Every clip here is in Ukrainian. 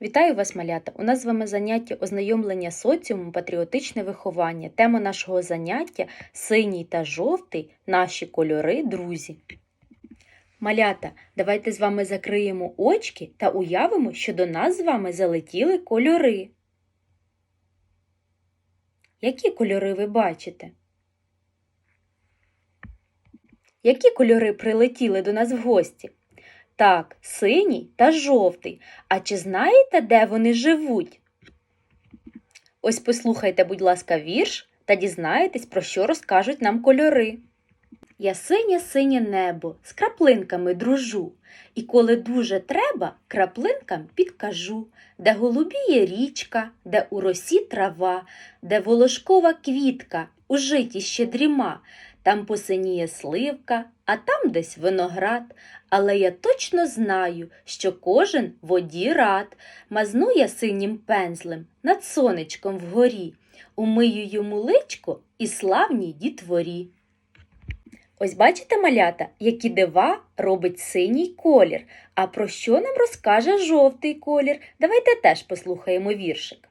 Вітаю вас, малята! У нас з вами заняття ознайомлення соціуму, патріотичне виховання. Тема нашого заняття синій та жовтий наші кольори, друзі. Малята, давайте з вами закриємо очки та уявимо, що до нас з вами залетіли кольори. Які кольори ви бачите? Які кольори прилетіли до нас в гості? Так, синій та жовтий. А чи знаєте, де вони живуть? Ось послухайте, будь ласка, вірш та дізнаєтесь, про що розкажуть нам кольори. Я синє синє небо з краплинками дружу, і коли дуже треба, краплинкам підкажу, де голубіє річка, де у росі трава, де волошкова квітка, у житі ще дріма, там посиніє сливка, а там десь виноград. Але я точно знаю, що кожен воді рад, мазну я синім пензлем над сонечком вгорі, умию йому личко і славній дітворі. Ось бачите, малята, які дива робить синій колір. А про що нам розкаже жовтий колір? Давайте теж послухаємо віршик.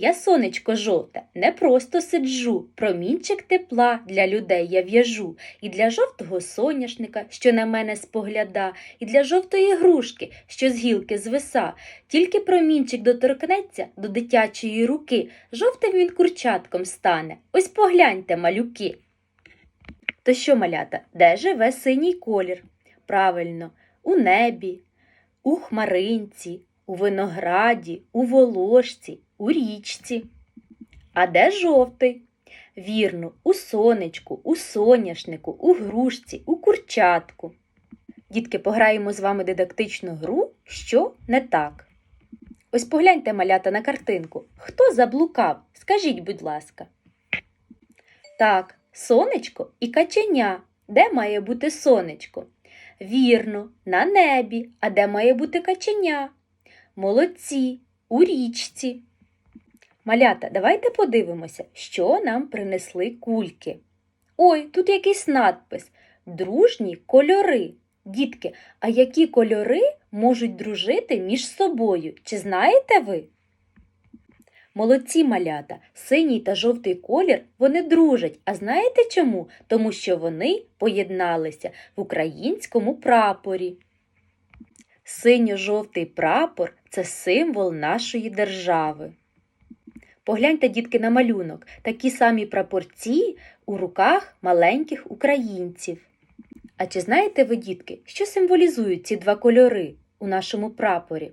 Я сонечко жовте, не просто сиджу, промінчик тепла для людей я в'яжу, і для жовтого соняшника, що на мене спогляда, і для жовтої грушки, що з гілки звиса. Тільки промінчик доторкнеться до дитячої руки, жовтим він курчатком стане. Ось погляньте, малюки. То що, малята, де живе синій колір? Правильно, у небі, у хмаринці, у винограді, у волошці, у річці. А де жовтий? Вірно, у сонечку, у соняшнику, у грушці, у курчатку. Дітки, пограємо з вами дидактичну гру, що не так. Ось погляньте, малята, на картинку. Хто заблукав? Скажіть, будь ласка. Так, сонечко і каченя. Де має бути сонечко? Вірно, на небі. А де має бути каченя? Молодці, у річці. Малята, давайте подивимося, що нам принесли кульки. Ой, тут якийсь надпис. Дружні кольори. Дітки, а які кольори можуть дружити між собою? Чи знаєте ви? Молодці малята, синій та жовтий колір вони дружать. А знаєте чому? Тому що вони поєдналися в українському прапорі. Синьо-жовтий прапор це символ нашої держави. Погляньте, дітки, на малюнок, такі самі прапорці у руках маленьких українців. А чи знаєте ви, дітки, що символізують ці два кольори у нашому прапорі?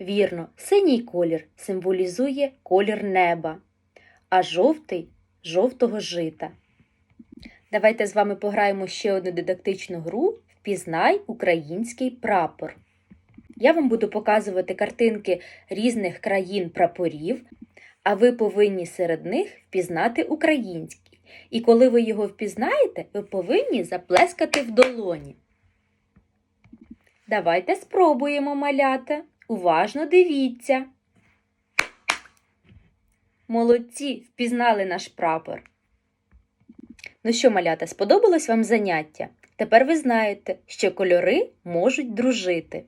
Вірно, синій колір символізує колір неба, а жовтий жовтого жита. Давайте з вами пограємо ще одну дидактичну гру Впізнай український прапор. Я вам буду показувати картинки різних країн прапорів, а ви повинні серед них впізнати український. І коли ви його впізнаєте, ви повинні заплескати в долоні. Давайте спробуємо малята. Уважно дивіться. Молодці, впізнали наш прапор. Ну що, малята, сподобалось вам заняття? Тепер ви знаєте, що кольори можуть дружити.